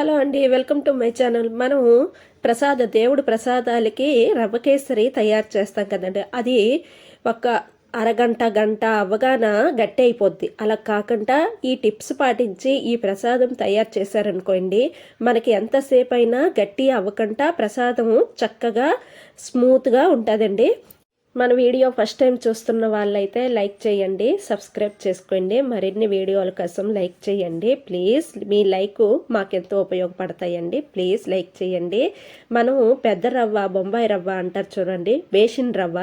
Hello అండి welcome to my channel. మనం ప్రసాద దేవుడు ప్రసాదాలకి రవ్వ కేసరి తయారు చేస్తాం కదండి. అది ఒక అరగంట గంట అవ్వగాన గట్టి అయిపోద్ది. అలా కాకుండా ఈ టిప్స్ పాటించి ఈ ప్రసాదం తయారు చేశారనుకోండి మనకి ఎంతసేపు అయినా గట్టి అవ్వకుండా ప్రసాదం చక్కగా స్మూత్గా ఉంటుందండి. మన వీడియో ఫస్ట్ టైం చూస్తున్న వాళ్ళైతే లైక్ చేయండి సబ్స్క్రైబ్ చేసుకోండి. మరిన్ని వీడియోల కోసం లైక్ చేయండి. ప్లీజ్ మీ లైక్ మాకెంతో ఉపయోగపడతాయండి. ప్లీజ్ లైక్ చేయండి. మనము పెద్ద రవ్వ బొంబాయి రవ్వ అంటారు చూడండి. బేసిన్ రవ్వ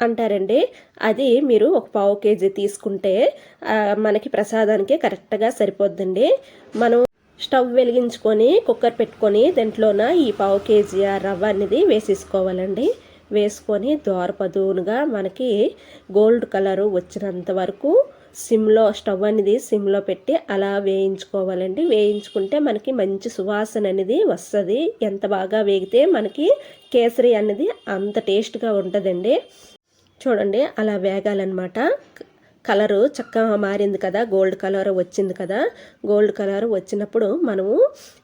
అంటారండి. అది మీరు ఒక పావు కేజీ తీసుకుంటే మనకి ప్రసాదానికి కరెక్ట్గా సరిపోద్దండి. మనం స్టవ్ వెలిగించుకొని కుక్కర్ పెట్టుకొని దాంట్లోన ఈ పావు కేజీ రవ్వ అనేది వేసేసుకోవాలండి. వేసుకొని దోరపదునుగా మనకి గోల్డ్ కలరు వచ్చినంత వరకు సిమ్లో స్టవ్ అనేది సిమ్లో పెట్టి అలా వేయించుకోవాలండి. వేయించుకుంటే మనకి మంచి సువాసన అనేది వస్తుంది. ఎంత బాగా వేగితే మనకి కేసరి అనేది అంత టేస్ట్గా ఉంటుందండి. చూడండి అలా వేగాలన్నమాట. కలరు చక్కగా మారింది కదా గోల్డ్ కలర్ వచ్చింది కదా. గోల్డ్ కలర్ వచ్చినప్పుడు మనము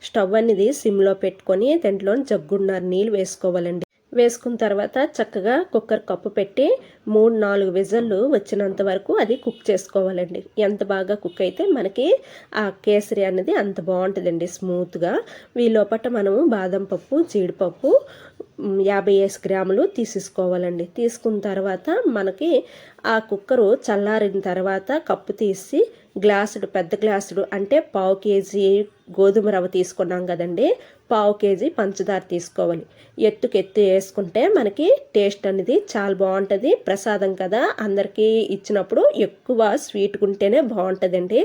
స్టవ్ అనేది సిమ్లో పెట్టుకొని దాంట్లో జగ్గున్నర నీళ్ళు వేసుకోవాలండి. వేసుకున్న తర్వాత చక్కగా కుక్కర్ కప్పు పెట్టి మూడు నాలుగు విజల్లు వచ్చినంత వరకు అది కుక్ చేసుకోవాలండి. ఎంత బాగా కుక్ అయితే మనకి ఆ కేసరి అనేది అంత బాగుంటుందండి స్మూత్గా. వీలోపట మనము బాదం పప్పు జీడిపప్పు యాభై ఏసు గ్రాములు తీసేసుకోవాలండి. తీసుకున్న తర్వాత మనకి ఆ కుక్కరు చల్లారిన తర్వాత కప్పు తీసి గ్లాసుడు పెద్ద గ్లాసుడు అంటే పావు కేజీ గోధుమ రవ్వ తీసుకున్నాం కదండి. పావు కేజీ పంచదార తీసుకోవాలి. ఎత్తుకు ఎత్తు వేసుకుంటే మనకి టేస్ట్ అనేది చాలా బాగుంటుంది. ప్రసాదం కదా అందరికీ ఇచ్చినప్పుడు ఎక్కువ స్వీట్ ఉంటేనే బాగుంటుందండి.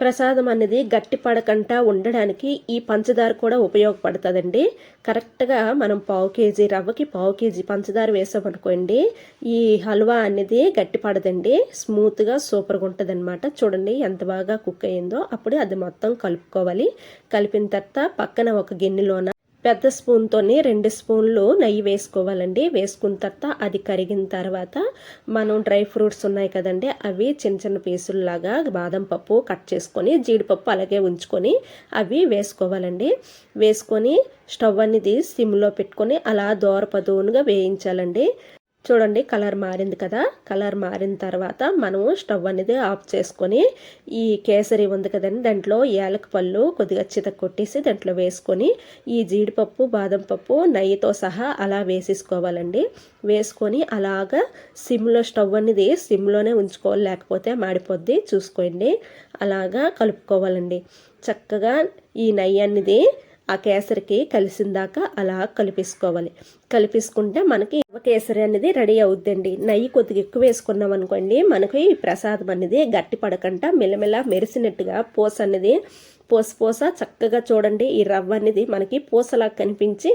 ప్రసాదం అనేది గట్టి పడకుండా ఉండడానికి ఈ పంచదార కూడా ఉపయోగపడుతుందండి. కరెక్ట్గా మనం పావు కేజీ రవ్వకి పావు కేజీ పంచదార వేసామనుకోండి ఈ హల్వా అనేది గట్టి పడదండి. స్మూత్గా సూపర్గా ఉంటుంది చూడండి ఎంత బాగా కుక్ అయ్యిందో. అప్పుడు అది మొత్తం కలుపుకోవాలి. కలిపిన తర్వాత పక్కన ఒక గిన్నెలోన పెద్ద స్పూన్తోని రెండు స్పూన్లు నెయ్యి వేసుకోవాలండి. వేసుకున్న తర్వాత అది కరిగిన తర్వాత మనం డ్రై ఫ్రూట్స్ ఉన్నాయి కదండి అవి చిన్న చిన్న పీసుల్లాగా బాదం పప్పు కట్ చేసుకొని జీడిపప్పు అలాగే ఉంచుకొని అవి వేసుకోవాలండి. వేసుకొని స్టవ్ అనేది సిమ్లో పెట్టుకొని అలా దోరపదూనుగా వేయించాలండి. చూడండి కలర్ మారింది కదా. కలర్ మారిన తర్వాత మనము స్టవ్ అనేది ఆఫ్ చేసుకొని ఈ కేసరి ఉంది కదండి దాంట్లో ఏలక పళ్ళు కొద్దిగా చిత కొట్టేసి దాంట్లో వేసుకొని ఈ జీడిపప్పు బాదం పప్పు నెయ్యితో సహా అలా వేసేసుకోవాలండి. వేసుకొని అలాగా సిమ్లో స్టవ్ అనేది సిమ్లోనే ఉంచుకోవాలి లేకపోతే మాడిపోద్ది. చూసుకోండి అలాగా కలుపుకోవాలండి. చక్కగా ఈ నెయ్యి అనేది ఆ కేసరికి కలిసిందాక అలా కలిపేసుకోవాలి. కలిపేసుకుంటే మనకి కేసరి అనేది రెడీ అవుద్దండి. నెయ్యి కొద్దిగా ఎక్కువ వేసుకున్నాం అనుకోండి మనకి ఈ ప్రసాదం అనేది గట్టి పడకుండా మెల్లమెల్ల మెరిసినట్టుగా పూస అనేది పూస పూస చక్కగా చూడండి ఈ రవ్వ అనేది మనకి పూసలా కనిపించి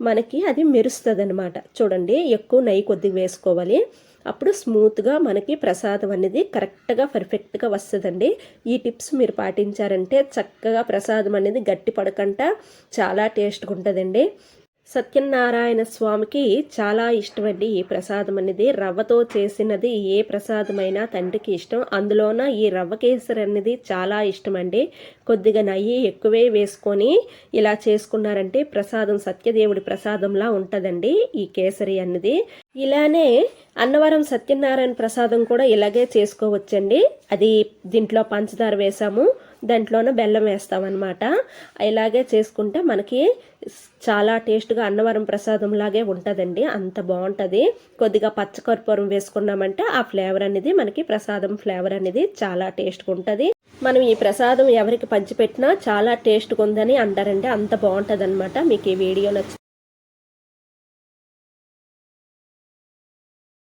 మనకి అది మెరుస్తుంది అనమాట చూడండి ఎక్కువ నెయ్యి కొద్దిగా వేసుకోవాలి. అప్పుడు స్మూత్గా మనకి ప్రసాదం అనేది కరెక్ట్గా పర్ఫెక్ట్గా వస్తుందండి. ఈ టిప్స్ మీరు పాటించారంటే చక్కగా ప్రసాదం అనేది గట్టి పడకుండా చాలా టేస్ట్గా ఉంటుందండి. సత్యనారాయణ స్వామికి చాలా ఇష్టమండి ఈ ప్రసాదం అనేది. రవ్వతో చేసినది ఏ ప్రసాదమైనా తండ్రికి ఇష్టం. అందులోన ఈ రవ్వ కేసరి అనేది చాలా ఇష్టమండి. కొద్దిగా నయ్యి ఎక్కువే వేసుకొని ఇలా చేసుకున్నారంటే ప్రసాదం సత్యదేవుడి ప్రసాదంలా ఉంటుందండి ఈ కేసరి అనేది. ఇలానే అన్నవరం సత్యనారాయణ ప్రసాదం కూడా ఇలాగే చేసుకోవచ్చండి. అది దీంట్లో పంచదార వేసాము దాంట్లోనే బెల్లం వేస్తామన్నమాట. ఇలాగే చేసుకుంటే మనకి చాలా టేస్ట్గా అన్నవరం ప్రసాదం లాగే ఉంటుందండి. అంత బాగుంటుంది. కొద్దిగా పచ్చకర్పూరం వేసుకున్నామంటే ఆ ఫ్లేవర్ అనేది మనకి ప్రసాదం ఫ్లేవర్ అనేది చాలా టేస్ట్గా ఉంటుంది. మనం ఈ ప్రసాదం ఎవరికి పంచిపెట్టినా చాలా టేస్ట్గా ఉందని అంటారండి. అంత బాగుంటుంది మీకు ఈ వీడియో నచ్చి